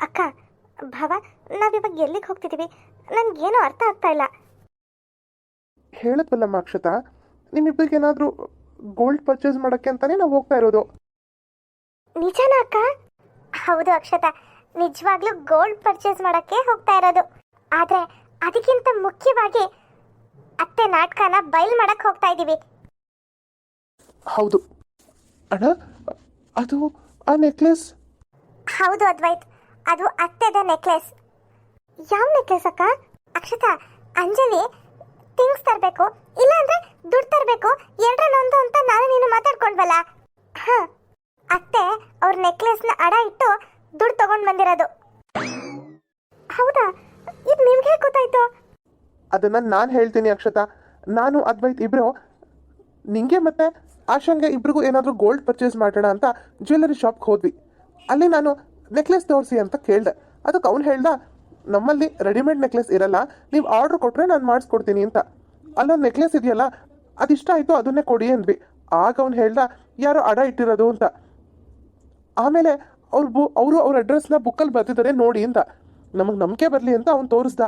ಅಕ್ಕ ಭಾವ ನಾವಿವಾಗ ಎಲ್ಲಿಗೆ ಹೋಗ್ತಿದ್ದೀವಿ ನನಗೇನು ಅರ್ಥ ಆಗ್ತಾ ಇಲ್ಲ. ಹೇಳದ್ವಲ್ಲಮ್ಮ ಅಕ್ಷತಾ ನಿಮ್ಮಿಬ್ಬರಿಗೆ ಏನಾದರೂ ಗೋಲ್ಡ್ ಪರ್ಚೇಸ್ ಮಾಡೋಕ್ಕೆ ಅಂತಾನೆ ನಾವು ಹೋಗ್ತಾ ಇರೋದು. ನಿಜನಾ ಅಕ್ಕ? ಹೌದು ಅಕ್ಷತಾ ನಿಜವಾಗ್ಲೂ ಗೋಲ್ಡ್ ಪರ್ಚೇಸ್ ಮಾಡೋಕ್ಕೆ ಹೋಗ್ತಾ ಇರೋದು. ಆದರೆ ಅದಕ್ಕಿಂತ ಮುಖ್ಯವಾಗಿ ಅತ್ತೆ ನಾಟಕನ ಬಯಲ್ ಮಾಡಕ್ಕೆ ಹೋಗ್ತಾ ಇದ್ದೀವಿ ಹೌದು. ಅಣ್ಣ ಅದು ಆ ನೆಕ್ಲೆಸ್ ಹೌದು ಅದ್ವೈತ್. ಅದು ಅತ್ತೆದ ನೆಕ್ಲೆಸ್. ಯಾವ ನೆಕ್ಲೆಸ್ ಅಕ್ಕ? ಅಕ್ಷತಾ, ಅಂಜಲಿ, ಥಿಂಗ್ಸ್ ತರಬೇಕು, ಇಲ್ಲಾಂದ್ರೆ ದುಡ್ಡು ತರಬೇಕು, ಎರಡರಲ್ಲೊಂದು ಅಂತ ನಾನು ನೀನು ಮಾತಾಡ್ಕೊಂಡ್ವಲ್ಲ. ಹಾ, ಅತ್ತೆ ಅವ್ರ ನೆಕ್ಲೆಸ್ನ ಅಡ ಇಟ್ಟು ದುಡ್ಡು ತಗೊಂಡು ಬಂದಿರೋದು. ಹೌದಾ? ಇದು ನಿಮ್ಗೆ ಹೇಗೆ ಗೊತ್ತಾಯ್ತು? ಅದನ್ನ ನಾನು ಹೇಳ್ತೀನಿ ಅಕ್ಷತಾ. ನಾನು, ಅದ್ವೈತ್ ಇಬ್ರು, ನಿಂಗೆ ಮತ್ತೆ ಆಶಂಗೆ ಇಬ್ರಿಗೂ ಏನಾದರೂ ಗೋಲ್ಡ್ ಪರ್ಚೇಸ್ ಮಾಡೋಣ ಅಂತ ಜ್ಯುವೆಲ್ಲರಿ ಶಾಪ್ಗೆ ಹೋದ್ವಿ. ಅಲ್ಲಿ ನಾನು ನೆಕ್ಲೆಸ್ ತೋರಿಸಿ ಅಂತ ಕೇಳಿದೆ. ಅದಕ್ಕೆ ಅವ್ನು ಹೇಳ್ದ ನಮ್ಮಲ್ಲಿ ರೆಡಿಮೇಡ್ ನೆಕ್ಲೆಸ್ ಇರಲ್ಲ ನೀವು ಆರ್ಡ್ರ್ ಕೊಟ್ಟರೆ ನಾನು ಮಾಡಿಸ್ಕೊಡ್ತೀನಿ ಅಂತ. ಅಲ್ಲೊಂದು ನೆಕ್ಲೆಸ್ ಇದೆಯಲ್ಲ ಅದಿಷ್ಟ ಆಯಿತು ಅದನ್ನೇ ಕೊಡಿ ಅಂದ್ವಿ. ಆಗ ಅವ್ನು ಹೇಳ್ದ ಯಾರೋ ಅಡ ಇಟ್ಟಿರೋದು ಅಂತ. ಆಮೇಲೆ ಅವ್ರು ಬು ಅವರು ಅವ್ರ ಅಡ್ರೆಸ್ನ ಬುಕ್ಕಲ್ಲಿ ಬರ್ತಿದ್ದಾರೆ ನೋಡಿ ಅಂತ. ನಮಗೆ ನಂಬಿಕೆ ಬರಲಿ ಅಂತ ಅವ್ನು ತೋರಿಸ್ದ.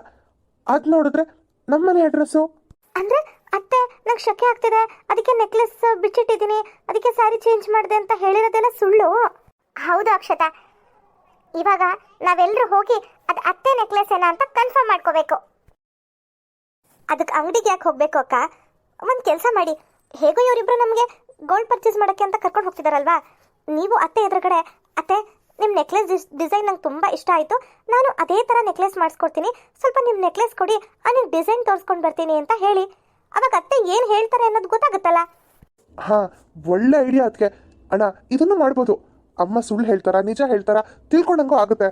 ಅದು ನೋಡಿದ್ರೆ ನಮ್ಮನೆ ಅಡ್ರೆಸ್ಸು ಅಂದರೆ ಅತ್ತೆ ನಂಗೆ ಶಕೆ ಆಗ್ತಿದೆ. ಅದಕ್ಕೆ ನೆಕ್ಲೆಸ್ ಬಿಚ್ಚಿಟ್ಟಿದ್ದೀನಿ. ಅದಕ್ಕೆ ಸ್ಯಾರಿ ಚೇಂಜ್ ಮಾಡಿದೆ ಅಂತ ಹೇಳಿರೋದೆಲ್ಲ ಸುಳ್ಳು. ಹೌದು ಅಕ್ಷತಾ. ಇವಾಗ ನಾವೆಲ್ಲರೂ ಹೋಗಿ ಅದು ಅತ್ತೆ ನೆಕ್ಲೆಸ್ ಏನ ಅಂತ ಕನ್ಫರ್ಮ್ ಮಾಡ್ಕೋಬೇಕು. ಅದಕ್ಕೆ ಅಂಗಡಿಗೆ ಯಾಕೆ ಹೋಗ್ಬೇಕು ಅಕ್ಕ? ಒಂದು ಕೆಲಸ ಮಾಡಿ. ಹೇಗೋ ಇವರಿಬ್ರು ನಮಗೆ ಗೋಲ್ಡ್ ಪರ್ಚೇಸ್ ಮಾಡೋಕ್ಕೆ ಅಂತ ಕರ್ಕೊಂಡು ಹೋಗ್ತಿದಾರಲ್ವಾ? ನೀವು ಅತ್ತೆ ಎದುರುಗಡೆ, ಅತ್ತೆ ನಿಮ್ಮ ನೆಕ್ಲೆಸ್ ಡಿಸ್ ಡಿಸೈನ್ ನಂಗೆ ತುಂಬ ಇಷ್ಟ ಆಯಿತು. ನಾನು ಅದೇ ಥರ ನೆಕ್ಲೆಸ್ ಮಾಡಿಸ್ಕೊಡ್ತೀನಿ. ಸ್ವಲ್ಪ ನಿಮ್ಮ ನೆಕ್ಲೆಸ್ ಕೊಡಿ ನೀವು ಡಿಸೈನ್ ತೋರಿಸ್ಕೊಂಡು ಬರ್ತೀನಿ ಅಂತ ಹೇಳಿ. ಅವಾಗ ಅತ್ತೆ ಏನು ಹೇಳ್ತಾರೆ ಅನ್ನೋದು ಗೊತ್ತಾಗುತ್ತಲ್ಲ? ಹಾಂ, ಒಳ್ಳೆ ಐಡಿಯಾ ಅದಕ್ಕೆ ಅಣ್ಣ, ಇದನ್ನು ಮಾಡ್ಬೋದು. ಅಮ್ಮ ಸುಳ್ಳು ಹೇಳ್ತಾರ ನಿಜ ಹೇಳ್ತಾರ ತಿಳ್ಕೊಂಡಂಗೂ ಆಗುತ್ತೆ.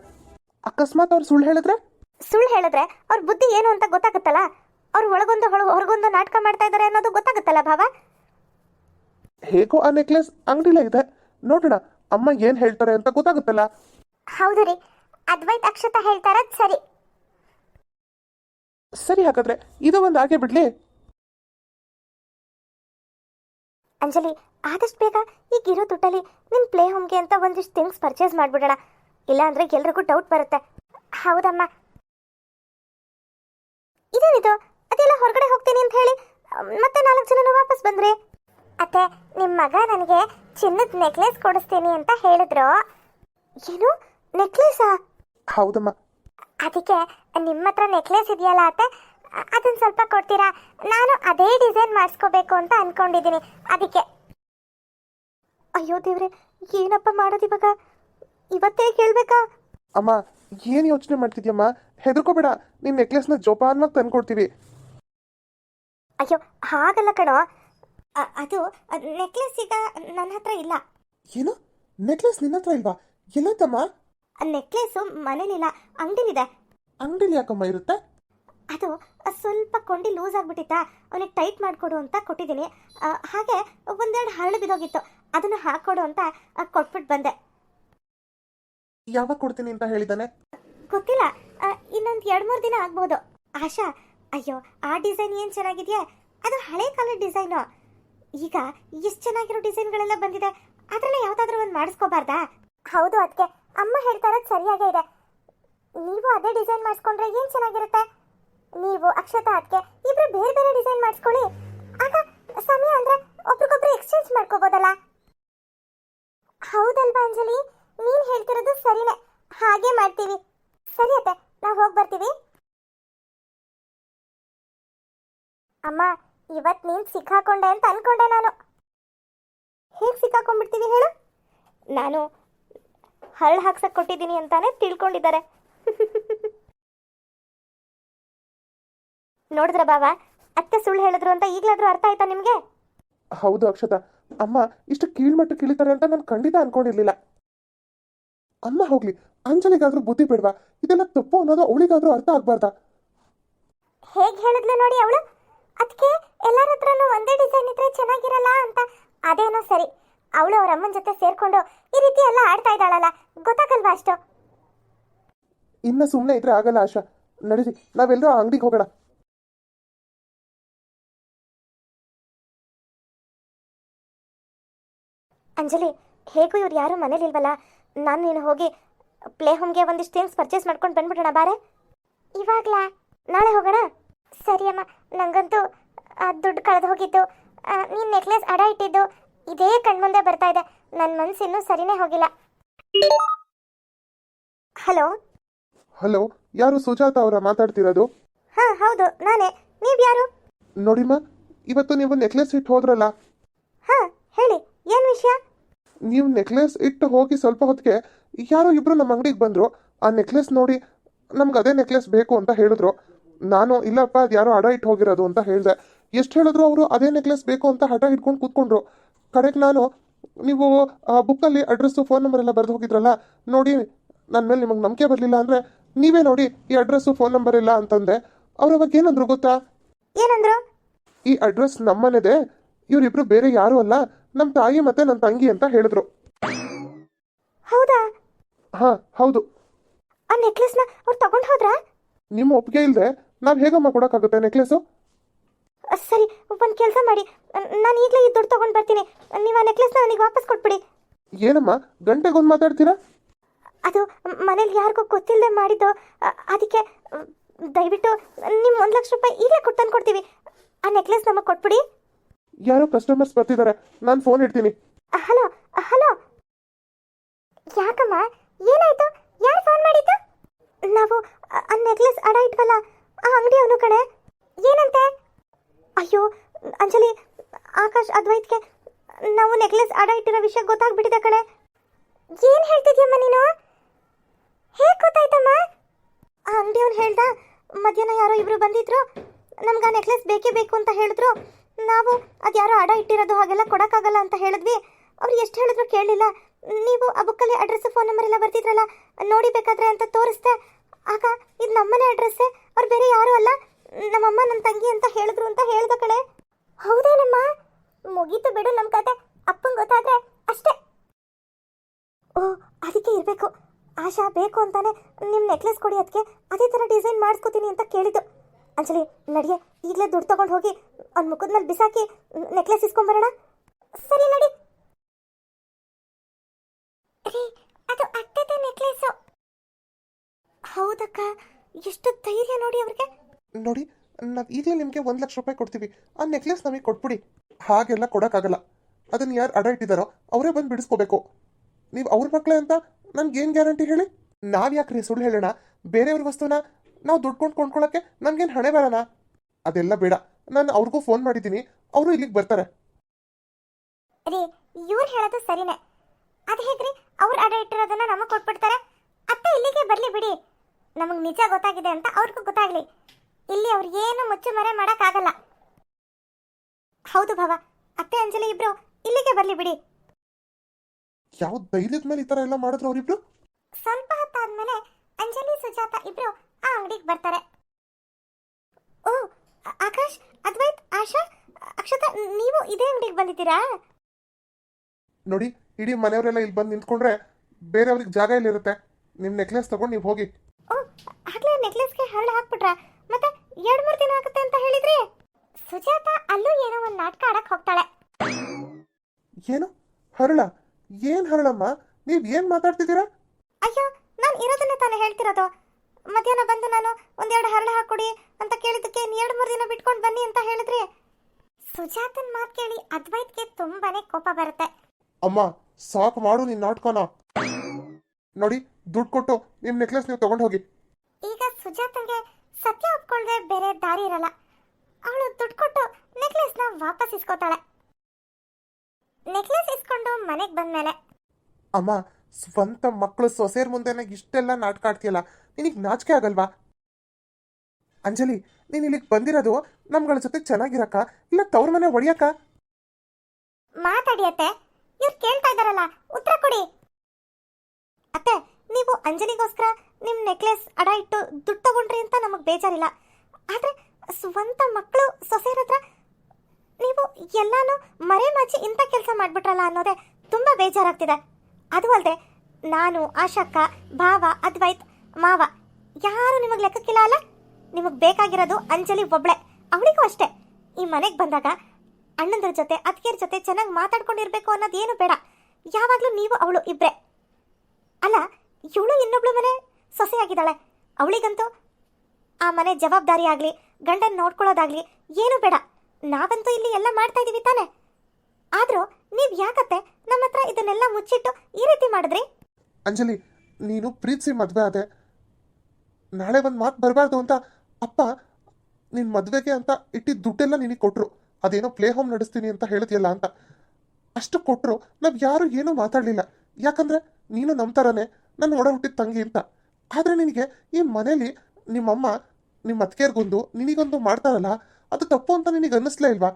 ಅಕಸ್ಮಾತ್ ಅವ್ರು ಸುಳ್ಳು ಹೇಳಿದ್ರೆ? ಸುಳ್ಳು ಹೇಳಿದ್ರೆ ಅವ್ರ ಬುದ್ಧಿ ಏನು ಅಂತ ಗೊತ್ತಾಗುತ್ತಲ್ಲ? ಅವ್ರು ಒಳಗೊಂದು ಹೊರಗೊಂದು ನಾಟಕ ಮಾಡ್ತಾ ಇದ್ದಾರೆ ಅನ್ನೋದು ಗೊತ್ತಾಗುತ್ತಲ್ಲ ಭಾವ? ಹೇಗೋ ಆ ನೆಕ್ಲೆಸ್ ಅಂಗಡಿಲೇ ಇದೆ. ನೋಡೋಣ ಅಮ್ಮ ಏನು ಹೇಳ್ತಾರೆ ಅಂತ ಗೊತ್ತಾಗುತ್ತಲ್ಲ? ಹೌದು ರೀ. ಅದ್ವೈತ್ ಅಕ್ಷತಾ ಹೇಳ್ತಾರ ಸರಿ. ಸರಿ ಹಾಗಾದ್ರೆ ಇದು ಒಂದು ಹಾಗೆ ಬಿಡ್ಲಿ. ಅಂಜಲಿ ಆದಷ್ಟು ಬೇಗ ಈಗ ಇರೋ ದುಡ್ಡಲ್ಲಿ ನಿಮ್ಮ ಪ್ಲೇ ಹೋಮ್ಗೆ ಅಂತ ಒಂದಿಷ್ಟು ಥಿಂಗ್ಸ್ ಪರ್ಚೇಸ್ ಮಾಡಿಬಿಡೋಣ. ಇಲ್ಲಾಂದ್ರೆ ಎಲ್ರಿಗೂ ಡೌಟ್ ಬರುತ್ತೆ. ಹೌದಮ್ಮ. ಇದೇನಿದು? ಅದೆಲ್ಲ ಹೊರಗಡೆ ಹೋಗ್ತೀನಿ ಅಂತ ಹೇಳಿ ಮತ್ತೆ ನಾಲ್ಕು ಜನನು ವಾಪಸ್ ಬಂದ್ರಿ? ಅತ್ತೆ ನಿಮ್ಮ ಮಗ ನನಗೆ ಚಿನ್ನದ ನೆಕ್ಲೆಸ್ ಕೊಡಿಸ್ತೀನಿ ಅಂತ ಹೇಳಿದ್ರು. ಏನು? ನೆಕ್ಲೆಸಾ ಹೌದಮ್ಮ. ಅದಕ್ಕೆ ನಿಮ್ಮ ಹತ್ರ ನೆಕ್ಲೆಸ್ ಇದೆಯಲ್ಲ ಅತ್ತೆ? ಅದನ್ನ ಸ್ವಲ್ಪ ಕೊಡ್ತೀರಾ? ನಾನು ಅದೇ ಡಿಸೈನ್ ಮಾಡಿಸ್ಕೋಬೇಕು ಅಂತ ಅನ್ಕೊಂಡಿದ್ದೀನಿ. ಅದಕ್ಕೆ ಅಯ್ಯೋ ದೇವ್ರೆ ಏನಪ್ಪ ಮಾಡೋದು ಇವಾಗ? ಇವತ್ತೇ ಕೇಳ್ಬೇಕಾ ಅಮ್ಮ ಏನು ಯೋಚನೆ ಮಾಡ್ತಿದ್ಯಮ್ಮ? ಹೆದರ್ಕೋಬೇಡ ನಿನ್ನ ನೆಕ್ಲೆಸ್ನ ಜೋಪಾನವಾಗಿ ತಂದ್ಕೊಡ್ತೀವಿ. ಅಯ್ಯೋ ಹಾಗಲ್ಲ ಕಣೋ. ಅ- ಅದು ನೆಕ್ಲೆಸ್ ಈಗ ನನ್ನ ಹತ್ರ ಇಲ್ಲ. ಏನು? ನೆಕ್ಲೆಸ್ ನಿನ್ನ ಹತ್ರ ಇಲ್ವಾ? ಎಲ್ಲೈತಮ್ಮ ನೆಕ್ಲೆಸ್ಸು ಮನೇಲಿಲ್ಲ ಅಂಗಡಿಲಿದೆ. ಅಂಗಡಿಲಿ ಯಾಕಮ್ಮ ಇರುತ್ತೆ? ಅದು ಸ್ವಲ್ಪ ಕೊಂಡಿ ಲೂಸ್ ಆಗಿಬಿಟ್ಟಿತ್ತಾ ಅವನಿಗೆ ಟೈಟ್ ಮಾಡಿಕೊಡು ಅಂತ ಕೊಟ್ಟಿದ್ದೀನಿ. ಆ, ಹಾಗೆ ಒಂದೆರಡು ಹರಳು ಬಿದ್ದೋಗಿತ್ತು. ಅದನ್ನು ಹಾಕೊಡು ಅಂತ ಕೊಟ್ಬಿಟ್ಟು ಬಂದೆ. ಯಾವಾಗ ಕೊಡ್ತೀನಿ ಅಂತ ಹೇಳಿದಾನೆ ಗೊತ್ತಿಲ್ಲ. ಇನ್ನೊಂದು ಎರಡು ಮೂರು ದಿನ ಆಗ್ಬೋದು. ಆಶಾ ಅಯ್ಯೋ ಆ ಡಿಸೈನ್ ಏನು ಚೆನ್ನಾಗಿದೆಯಾ? ಅದು ಹಳೆ ಕಾಲದ ಡಿಸೈನು. ಈಗ ಎಷ್ಟು ಚೆನ್ನಾಗಿರೋ ಡಿಸೈನ್ಗಳೆಲ್ಲ ಬಂದಿದೆ. ಅದರಲ್ಲಿ ಯಾವುದಾದ್ರೂ ಒಂದು ಮಾಡಿಸ್ಕೋಬಾರ್ದಾ? ಹೌದು ಅದಕ್ಕೆ ಅಮ್ಮ ಹೇಳ್ತಾ ಇರೋದು ಸರಿಯಾಗೇ ಇದೆ. ನೀವು ಅದೇ ಡಿಸೈನ್ ಮಾಡಿಸ್ಕೊಂಡ್ರೆ ಏನು ಚೆನ್ನಾಗಿರುತ್ತೆ? ನೀವು ಅಕ್ಷತಾ ಅದಕ್ಕೆ ಇಬ್ಬರು ಬೇರೆ ಬೇರೆ ಡಿಸೈನ್ ಮಾಡಿಸ್ಕೊಳ್ಳಿ. ಆಗ ಸಮಯ ಅಂದರೆ ಒಬ್ರಿಗೊಬ್ರು ಎಕ್ಸ್ಚೇಂಜ್ ಮಾಡ್ಕೋಬೋದಲ್ಲ? ಹೌದಲ್ವಾ ಅಂಜಲಿ? ನೀನ್ ಹೇಳ್ತಿರೋದು ಸರಿನೇ. ಹಾಗೆ ಮಾಡ್ತೀವಿ. ಸರಿ ಅತ್ತೆ, ನಾವು ಹೋಗಿ ಬರ್ತೀವಿ. ಅಮ್ಮ, ಇವತ್ ನೀನ್ ಸಿಕ್ಕಾಕೊಂಡೆ ಅಂತ ಅನ್ಕೊಂಡೆ ನಾನು. ಹೇಗೆ ಸಿಕ್ಕಾಕೊಂಡ್ಬಿಡ್ತೀವಿ ಹೇಳು? ನಾನು ಹರಳು ಹಾಕ್ಸಕ್ ಕೊಟ್ಟಿದ್ದೀನಿ ಅಂತಾನೆ ತಿಳ್ಕೊಂಡಿದ್ದಾರೆ. ನೋಡಿದ್ರ ಬಾವ? ಅತ್ತೆ ಸುಳ್ಳು ಹೇಳಿದ್ರು ಅಂತ ಈಗ್ಲಾದ್ರೂ ಅರ್ಥ ಆಯ್ತಾ ನಿಮ್ಗೆ? ಹೌದು ಅಕ್ಷತಾ. ಅಮ್ಮ ಇಷ್ಟು ಕೀಳ್ಮಟ್ಟು ಕೀಳಿತಾರೆ ಅಂತ ನಾನು ಖಂಡಿತ ಅನ್ಕೊಂಡಿರ್ಲಿಲ್ಲ. ಅಮ್ಮ ಹೋಗ್ಲಿ ಅಂಜಲಿಗಾದ್ರೂ ಬುದ್ಧಿ ಬಿಡ್ವಾ? ಇದೆಲ್ಲ ತಪ್ಪು ಅನ್ನೋದು ಅವಳಿಗಾದ್ರೂ ಅರ್ಥ ಆಗ್ಬಾರ್ದ? ಹೇಗೆ ಹೇಳಿದ್ಲು ನೋಡಿ ಅವಳು? ಅದಕ್ಕೆ ಎಲ್ಲರ ಹತ್ರನೂ ಒಂದೇ ಡಿಸೈನ್ ಇದ್ರೆ ಚೆನ್ನಾಗಿರಲ್ಲ ಅಂತ. ಅದೇನೋ ಸರಿ. ಅವಳು ಅವ್ರ ಅಮ್ಮನ ಜೊತೆ ಸೇರ್ಕೊಂಡು ಈ ರೀತಿ ಎಲ್ಲ ಆಡ್ತಾ ಇದ್ದಾಳಲ್ಲ ಗೊತ್ತಾಗಲ್ವಾ ಅಷ್ಟು? ಇನ್ನ ಸುಮ್ಮನೆ ಇದ್ರೆ ಆಗಲ್ಲ ಆಶಾ. ನಡೀರಿ ನಾವೆಲ್ಲರೂ ಆ ಅಂಗಡಿಗೆ ಹೋಗೋಣ. ಅಂಜಲಿ ಹೇಗೂ ಇವ್ರು ಯಾರೂ ಮನೇಲಿಲ್ವಲ್ಲ? ನಾನು ನೀನು ಹೋಗಿ ಪ್ಲೇ ಹೋಮ್ಗೆ ಒಂದಿಷ್ಟು ಥಿಂಗ್ಸ್ ಪರ್ಚೇಸ್ ಮಾಡ್ಕೊಂಡು ಬಂದ್ಬಿಡೋಣ ಬಾರೆ. ಇವಾಗ್ಲಾ? ನಾಳೆ ಹೋಗೋಣ? ಸರಿ ಅಮ್ಮ ನಂಗಂತೂ ಆ ದುಡ್ಡು ಕಳೆದು ಹೋಗಿದ್ದು ನೀನು ನೆಕ್ಲೆಸ್ ಅಡ ಇಟ್ಟಿದ್ದು ಇದೇ ಕಣ್ಮುಂದೆ ಬರ್ತಾ ಇದೆ. ನನ್ನ ಮನ್ಸು ಇನ್ನೂ ಸರಿನೇ ಹೋಗಿಲ್ಲ. ಹಲೋ? ಹಲೋ ಯಾರು ಸುಜಾತ ಅವರ ಮಾತಾಡ್ತಿರೋದು? ಹಾ ಹೌದು ನಾನೇ. ನೀವು ಯಾರು? ನೋಡಿಮ್ಮ ಇವತ್ತು ನೀವು ನೆಕ್ಲೆಸ್ ಇಟ್ಟು ಹೋದ್ರಲ್ಲ? ಹಾ ಹೇಳಿ ಏನು ವಿಷಯ? ನೀವು ನೆಕ್ಲೆಸ್ ಇಟ್ಟು ಹೋಗಿ ಸ್ವಲ್ಪ ಹೊತ್ತಿಗೆ ಯಾರೋ ಇಬ್ರು ನಮ್ಮ ಅಂಗಡಿಗೆ ಬಂದರು ಆ ನೆಕ್ಲೆಸ್ ನೋಡಿ ನಮ್ಗೆ ಅದೇ ನೆಕ್ಲೆಸ್ ಬೇಕು ಅಂತ ಹೇಳಿದ್ರು. ನಾನು ಇಲ್ಲಪ್ಪ ಅದು ಯಾರೋ ಹಡ ಇಟ್ಟು ಹೋಗಿರೋದು ಅಂತ ಹೇಳಿದೆ. ಎಷ್ಟು ಹೇಳಿದ್ರು ಅವರು ಅದೇ ನೆಕ್ಲೆಸ್ ಬೇಕು ಅಂತ ಹಠ ಇಟ್ಕೊಂಡು ಕೂತ್ಕೊಂಡ್ರು. ಕಡೆಗೆ ನಾನು ನೀವು ಬುಕ್ಕಲ್ಲಿ ಅಡ್ರೆಸ್ಸು ಫೋನ್ ನಂಬರ್ ಎಲ್ಲ ಬರೆದು ಹೋಗಿದ್ರಲ್ಲ ನೋಡಿ ನನ್ನ ಮೇಲೆ ನಿಮಗೆ ನಂಬಿಕೆ ಬರಲಿಲ್ಲ ಅಂದರೆ ನೀವೇ ನೋಡಿ ಈ ಅಡ್ರೆಸ್ಸು ಫೋನ್ ನಂಬರ್ ಇಲ್ಲ ಅಂತಂದೆ. ಅವ್ರು ಅವಾಗ ಏನಂದ್ರು ಗೊತ್ತಾ? ಏನಂದ್ರು? ಈ ಅಡ್ರೆಸ್ ನಮ್ಮನೆದೆ ಇವರಿಬ್ರು ಬೇರೆ ಯಾರೂ ಅಲ್ಲ. ನಮ್ಮ ತಾಯಿ ಮತ್ತೆ ನನ್ನ ತಂಗಿ ಅಂತ ಹೇಳಿದ್ರು. ಹೌದಾ? ಹಾ ಹೌದು. ಆ ನೆಕ್ಲೆಸ್ನ ಅವ್ರು ತಗೊಂಡು ಹೋದ್ರಾ? ನಿಮ್ಮ ಒಪ್ಪಿಗೆ ಇಲ್ಲದೆ ನಾವು ಹೇಗಮ್ಮ ಕೊಡೋಕ್ಕಾಗುತ್ತೆ ನೆಕ್ಲೆಸು ಸರಿ ಒಂದು ಕೆಲಸ ಮಾಡಿ. ನಾನು ಈಗಲೇ ಈ ದುಡ್ಡು ತಗೊಂಡು ಬರ್ತೀನಿ. ನೀವು ಆ ನೆಕ್ಲೆಸ್ನ ನನಗೆ ವಾಪಸ್ ಕೊಟ್ಬಿಡಿ. ಏನಮ್ಮ ಗಂಟೆಗೊಂದು ಮಾತಾಡ್ತೀರಾ? ಅದು ಮನೇಲಿ ಯಾರಿಗೂ ಗೊತ್ತಿಲ್ಲದೆ ಮಾಡಿದ್ದು. ಅದಕ್ಕೆ ದಯವಿಟ್ಟು ನಿಮ್ಮ ಒಂದು ಲಕ್ಷ ರೂಪಾಯಿ ಈಗಲೇ ಕೊಟ್ಟು ಕೊಡ್ತೀವಿ ಆ ನೆಕ್ಲೆಸ್ ನಮಗೆ ಕೊಟ್ಬಿಡಿ. ಯಾರೋ ಕಸ್ಟಮರ್ಸ್ ಬರ್ತಿದ್ದಾರೆ. ನಾನು ಫೋನ್ ಇಡ್ತೀನಿ. Hello hello. ಯಾಕಮ್ಮ? ಏನಾಯ್ತು? ಯಾರು ಫೋನ್ ಮಾಡಿದ್ದು? ನಾವು ಆ ನೆಕ್ಲೆಸ್ ಅಡ ಇಟ್ವಲ್ಲ, ಆ ಅಂಗಡಿ ಅವನು ಕಣೆ. ಏನಂತೆ? ಅಯ್ಯೋ, ಅಂಜಲಿ, ಆಕಾಶ್ ಅದ್ವೈತ್ಗೆ ನಾವು ನೆಕ್ಲೆಸ್ ಅಡ ಇಟ್ಟಿರೋ ವಿಷಯ ಗೊತ್ತಾಗ್ಬಿಟ್ಟಿದೆ ಕಣೆ. ಏನು ಹೇಳ್ತಿದ್ಯಮ್ಮ ನೀನು? ಹೇಗೆ ಗೊತ್ತಾಯ್ತಮ್ಮ? ಆ ಅಂಗಡಿಯವನು ಹೇಳ್ದ, ಮಧ್ಯಾಹ್ನ ಯಾರೋ ಇಬ್ರು ಬಂದಿದ್ರು, ನಮ್ಗೆ ಆ ನೆಕ್ಲೆಸ್ ಬೇಕೇ ಬೇಕು ಅಂತ ಹೇಳಿದ್ರು. ನಾವು ಅದ್ಯಾರೋ ಅಡ ಇಟ್ಟಿರೋದು ಹಾಗೆಲ್ಲ ಕೊಡೋಕ್ಕಾಗಲ್ಲ ಅಂತ ಹೇಳಿದ್ವಿ. ಅವ್ರು ಎಷ್ಟು ಹೇಳಿದ್ರು ಕೇಳಲಿಲ್ಲ. ನೀವು ಆ ಬುಕ್ಕಲ್ಲಿ ಅಡ್ರೆಸ್ ಫೋನ್ ನಂಬರ್ ಎಲ್ಲ ಬರ್ತಿದ್ರಲ್ಲ, ನೋಡಿ ಬೇಕಾದ್ರೆ ಅಂತ ತೋರಿಸ್ದೆ. ಆಗ ಇದು ನಮ್ಮನೆ ಅಡ್ರೆಸ್ಸೇ ಅವ್ರು ಬೇರೆ ಯಾರು ಅಲ್ಲ? ನಮ್ಮಮ್ಮ ನನ್ನ ತಂಗಿ ಅಂತ ಹೇಳಿದ್ರು ಅಂತ ಹೇಳ್ದ ಕಡೆ ಹೌದೇನಮ್ಮ? ಮುಗೀತು ಬಿಡು ನಮ್ಮ ಕತೆ. ಅಪ್ಪಂಗೆ ಗೊತ್ತಾದ್ರೆ ಅಷ್ಟೇ. ಓ, ಅದಕ್ಕೆ ಇರಬೇಕು. ಆಶಾ ಬೇಕು ಅಂತಾನೆ ನಿಮ್ಮ ನೆಕ್ಲೆಸ್ ಕೊಡಿ ಅದಕ್ಕೆ ಅದೇ ಥರ ಡಿಸೈನ್ ಮಾಡಿಸ್ಕೋತೀನಿ ಅಂತ ಕೇಳಿದ್ದು. ಅಂಜಲಿ, ನಡಿಯೆ, ಈಗಲೇ ದುಡ್ಡು ತಗೊಂಡು ಹೋಗಿ ಅವ್ನ ಮುಖದ ಮೇಲೆ ಬಿಸಾಕಿ ನೆಕ್ಲೆಸ್ ಇಸ್ಕೊಂಬರೋಣ? ಸರಿ ನಡಿ. ಅದು ಅತ್ತೆದ ನೆಕ್ಲೆಸ್ಸು ಹೌದಕ್ಕ, ಎಷ್ಟು ಧೈರ್ಯ ನೋಡಿ ಅವ್ರಿಗೆ. ನೋಡಿ, ನಾವು ಈಗಲೇ ನಿಮಗೆ ಒಂದು ಲಕ್ಷ ರೂಪಾಯಿ ಕೊಡ್ತೀವಿ. ಆ ನೆಕ್ಲೆಸ್ ನಮಗೆ ಕೊಟ್ಬಿಡಿ. ಹಾಗೆಲ್ಲ ಕೊಡೋಕ್ಕಾಗಲ್ಲ. ಅದನ್ನು ಯಾರು ಅಡ ಇಟ್ಟಿದ್ದಾರೋ ಅವರೇ ಬಂದು ಬಿಡಿಸ್ಕೋಬೇಕು. ನೀವು ಅವ್ರ ಮಕ್ಕಳೇ ಅಂತ ನನ್ಗೇನು ಗ್ಯಾರಂಟಿ ಹೇಳಿ? ನಾವು ಯಾಕ್ರಿ ಸುಳ್ಳು ಹೇಳೋಣ? ಬೇರೆಯವ್ರ ವಸ್ತುನ ನಾವು ದುಡ್ಡು ಕೊಂಡು ಕೊಂಡ್ಕೊಳ್ಳೋಕ್ಕೆ ನನಗೇನು ಹಣೆ ಬರೋಣ ಅದೆಲ್ಲ ಬೇಡ. ನಾನು ಅವ್ರಿಗೂ ಫೋನ್ ಮಾಡಿದ್ದೀನಿ. ಅವರು ಇಲ್ಲಿಗೆ ಬರ್ತಾರೆ. ರೀ ಇವ್ರು ಹೇಳೋದು ಸರಿನೇ. ಅದು ಹೇಗ್ರಿ? ಅವ್ರು ಅಡ ಇಟ್ಟಿರೋದನ್ನ ನಮಗೆ ಕೊಟ್ಬಿಡ್ತಾರೆ. ಅತ್ತೆ ಇಲ್ಲಿಗೆ ಬರಲಿ ಬಿಡಿ. ನಮಗೆ ನಿಜ ಗೊತ್ತಾಗಿದೆ ಅಂತ ಅವ್ರಿಗೂ ಗೊತ್ತಾಗ್ಲಿ. ಇಲ್ಲಿ ಅವ್ರು ಏನು ಮುಚ್ಚು ಮರೆ ಮಾಡೋಕ್ಕಾಗಲ್ಲ. ಹೌದು ಭಾವ. ಅತ್ತೆ ಅಂಜಲಿ ಇಬ್ರು ಇಲ್ಲಿಗೆ ಬರಲಿ ಬಿಡಿ. ಯಾವ ಧೈರ್ಯದ ಮೇಲೆ ಈ ಥರ ಎಲ್ಲ ಮಾಡಿದ್ರು ಅವರಿಬ್ರು? ಸ್ವಲ್ಪ ಹೊತ್ತಾದ್ಮೇಲೆ ಅಂಜಲಿ ಸುಜಾತ ಇಬ್ರು ಆ ಅಂಗಡಿಗೆ ಬರ್ತಾರೆ. ಓ ಆಕಾಶ್ ಅದ್ವೈತ್ ಆಶಾ ಅಕ್ಷತಾ ನೀವು ಇದೇ ಅಂಗಡಿಗೆ ಬಂದಿದ್ದೀರಾ? ನೋಡಿ ಇಡೀ ಮನೆಯವರೆಲ್ಲ ಇಲ್ಲಿ ಬಂದು ನಿಂತ್ಕೊಂಡ್ರೆ ಬೇರೆಯವ್ರಿಗೆ ಜಾಗ ಇಲ್ಲಿರುತ್ತೆ. ನಿಮ್ಮ ನೆಕ್ಲೆಸ್ ತಗೊಂಡು ನೀವು ಹೋಗಿ. ಓ ಆಗ್ಲೇ ನೆಕ್ಲೆಸ್ಗೆ ಹರಳು ಹಾಕ್ಬಿಟ್ರ? ಮತ್ತೆ ಎರಡು ಮೂರು ದಿನ ಆಗುತ್ತೆ ಅಂತ ಹೇಳಿದ್ರಿ? ಸುಜಾತ ಅಲ್ಲೂ ಏನೋ ಒಂದು ನಾಟಕ ಆಡಕ್ ಹೋಗ್ತಾಳೆ. ಏನು? ಹರಳ? ಏನು ಹರಳಮ್ಮ? ನೀವು ಏನು ಮಾತಾಡ್ತಿದ್ದೀರಾ? ಅಯ್ಯೋ ನಾನು ಇರೋದನ್ನ ತಾನೇ ಹೇಳ್ತಿರೋದು. ಮಧ್ಯಾಹ್ನ ಬಂದು ನಾನು ಒಂದೆರಡು ಹರಳು ಹಾಕೊಡಿ ಅಂತ ಕೇಳಿದ್ದಕ್ಕೆ ಎರಡು ಮೂರು ದಿನ ಬಿಟ್ಕೊಂಡು ಬನ್ನಿ ಅಂತ ಹೇಳಿದ್ರಿ? ಸುಜಾತನ್ ಮಾತು ಕೇಳಿ ಅದ್ವೈತ್ಗೆ ತುಂಬಾನೇ ಕೋಪ ಬರುತ್ತೆ. ಅಮ್ಮ ಸಾಕು ಮಾಡು ನಿನ್ನ ನಾಟಕನ. ನೋಡಿ ದುಡ್ಡು ಕೊಟ್ಟು ನಿಮ್ಮ ನೆಕ್ಲೆಸ್ ನೀವು ತಗೊಂಡು ಹೋಗಿ ಈಗ ಸುಜಾತನ್ಗೆ ಸತ್ಯ ಒಪ್ಕೊಳ್ದೆ ಬೇರೆ ದಾರಿ ಇರಲ್ಲ. ಅವಳು ದುಡ್ಡು ಕೊಟ್ಟು ನೆಕ್ಲೆಸ್ನ ವಾಪಸ್ ಇಸ್ಕೋತಾಳೆ. ನೆಕ್ಲೆಸ್ ಇಸ್ಕೊಂಡು ಮನೆಗೆ ಬಂದ್ಮೇಲೆ. ಅಮ್ಮ ಸ್ವಂತ ಮಕ್ಕಳು ಸೊಸೆಯರ್ ಮುಂದೆನೆ ಇಷ್ಟೆಲ್ಲ ನಾಟಕ ಆಡ್ತೀಯಲ್ಲ ನಿನಗೆ ನಾಚಿಕೆ ಆಗಲ್ವಾ? ಅಂಜಲಿ, ನೀನು ಇಲ್ಲಿಗೆ ಬಂದಿರೋದು ನಮ್ಗಳ ಜೊತೆ ಚೆನ್ನಾಗಿರಕ್ಕ? ಇಲ್ಲ ತವ್ರ ಮನೆ ಮಾತಾಡಿ ಮಾತಾಡಿಯತ್ತೆ ಇವ್ರು ಕೇಳ್ತಾ ಇದಾರಲ್ಲ, ಉತ್ತರ ಕೊಡಿ. ಅತ್ತೆ, ನೀವು ಅಂಜಲಿಗೋಸ್ಕರ ನಿಮ್ಮ ನೆಕ್ಲೆಸ್ ಅಡ ಇಟ್ಟು ದುಡ್ಡು ತಗೊಂಡ್ರಿ ಅಂತ ನಮಗೆ ಬೇಜಾರಿಲ್ಲ. ಆದ್ರೆ ಸ್ವಂತ ಮಕ್ಕಳು ಸೊಸೆಯರ ಹತ್ರ ನೀವು ಎಲ್ಲಾನು ಮರೆ ಮಾಚಿ ಇಂಥ ಕೆಲಸ ಮಾಡ್ಬಿಟ್ರಲ್ಲ ಅನ್ನೋದೇ ತುಂಬಾ ಬೇಜಾರಾಗ್ತಿದೆ. ಅದು ಅಲ್ಲದೆ ನಾನು ಆಶಕ್ಕ ಭಾವ, ಅದ್ವೈತ್ ಮಾವ, ಯಾರು ನಿಮಗೆ ಲೆಕ್ಕಕ್ಕಿಲ್ಲ ಅಲ್ಲ? ನಿಮಗೆ ಬೇಕಾಗಿರೋದು ಅಂಜಲಿ ಒಬ್ಳೆ, ಅವಳಿಗೂ ಅಷ್ಟೇ. ಈ ಮನೆಗೆ ಬಂದಾಗ ಅಣ್ಣಂದ್ರ ಜೊತೆ ಅತ್ತಿಗೆಯರ ಜೊತೆ ಚೆನ್ನಾಗಿ ಮಾತಾಡ್ಕೊಂಡಿರ್ಬೇಕು ಅನ್ನೋದೇನು ಬೇಡ. ಯಾವಾಗಲೂ ನೀವು ಅವಳು ಇಬ್ಬರೇ ಅಲ್ಲ, ಇವಳು ಇನ್ನೊಬ್ಳು ಮನೆ ಸೊಸೆಯಾಗಿದ್ದಾಳೆ ಅವಳಿಗಂತೂ ಆ ಮನೆ ಜವಾಬ್ದಾರಿ ಆಗಲಿ, ಗಂಡನ ನೋಡ್ಕೊಳ್ಳೋದಾಗ್ಲಿ ಏನು ಬೇಡ. ನಾವಂತೂ ಇಲ್ಲಿ ಎಲ್ಲ ಮಾಡ್ತಾ ಇದೀವಿ ತಾನೆ. ಆದರೂ ನೀವು ಯಾಕತ್ತೆ ನಮ್ಮ ಹತ್ರ ಇದನ್ನೆಲ್ಲ ಮುಚ್ಚಿಟ್ಟು ಈ ರೀತಿ ಮಾಡಿದ್ರಿ? ಅಂಜಲಿ, ನೀನು ಪ್ರೀತಿಸಿ ಮದುವೆ ಆದೆ. ನಾಳೆ ಒಂದು ಮಾತು ಬರಬಾರ್ದು ಅಂತ ಅಪ್ಪ ನಿನ್ನ ಮದುವೆಗೆ ಅಂತ ಇಟ್ಟಿದ್ದ ದುಡ್ಡೆಲ್ಲ ನಿನಗೆ ಕೊಟ್ಟರು ಅದೇನೋ ಪ್ಲೇ ಹೋಮ್ ನಡೆಸ್ತೀನಿ ಅಂತ ಹೇಳಿದ್ಯಲ್ಲ ಅಂತ. ಅಷ್ಟು ಕೊಟ್ಟರು ನಾವು ಯಾರು ಏನೂ ಮಾತಾಡಲಿಲ್ಲ. ಯಾಕಂದರೆ ನೀನು ನಮ್ಮ ಥರನೇ ನನ್ನ ಒಡ ಹುಟ್ಟಿದ ತಂಗಿ ಅಂತ. ಆದರೆ ನಿನಗೆ ಈ ಮನೇಲಿ ನಿಮ್ಮಮ್ಮ ನಿಮ್ಮ ಅತ್ತಿಗೆರ್ಗೊಂದು ನಿನಗೊಂದು ಮಾಡ್ತಾರಲ್ಲ, ಅದು ತಪ್ಪು ಅಂತ ನಿನಗೆ ಅನ್ನಿಸ್ಲೇ ಇಲ್ವಾ?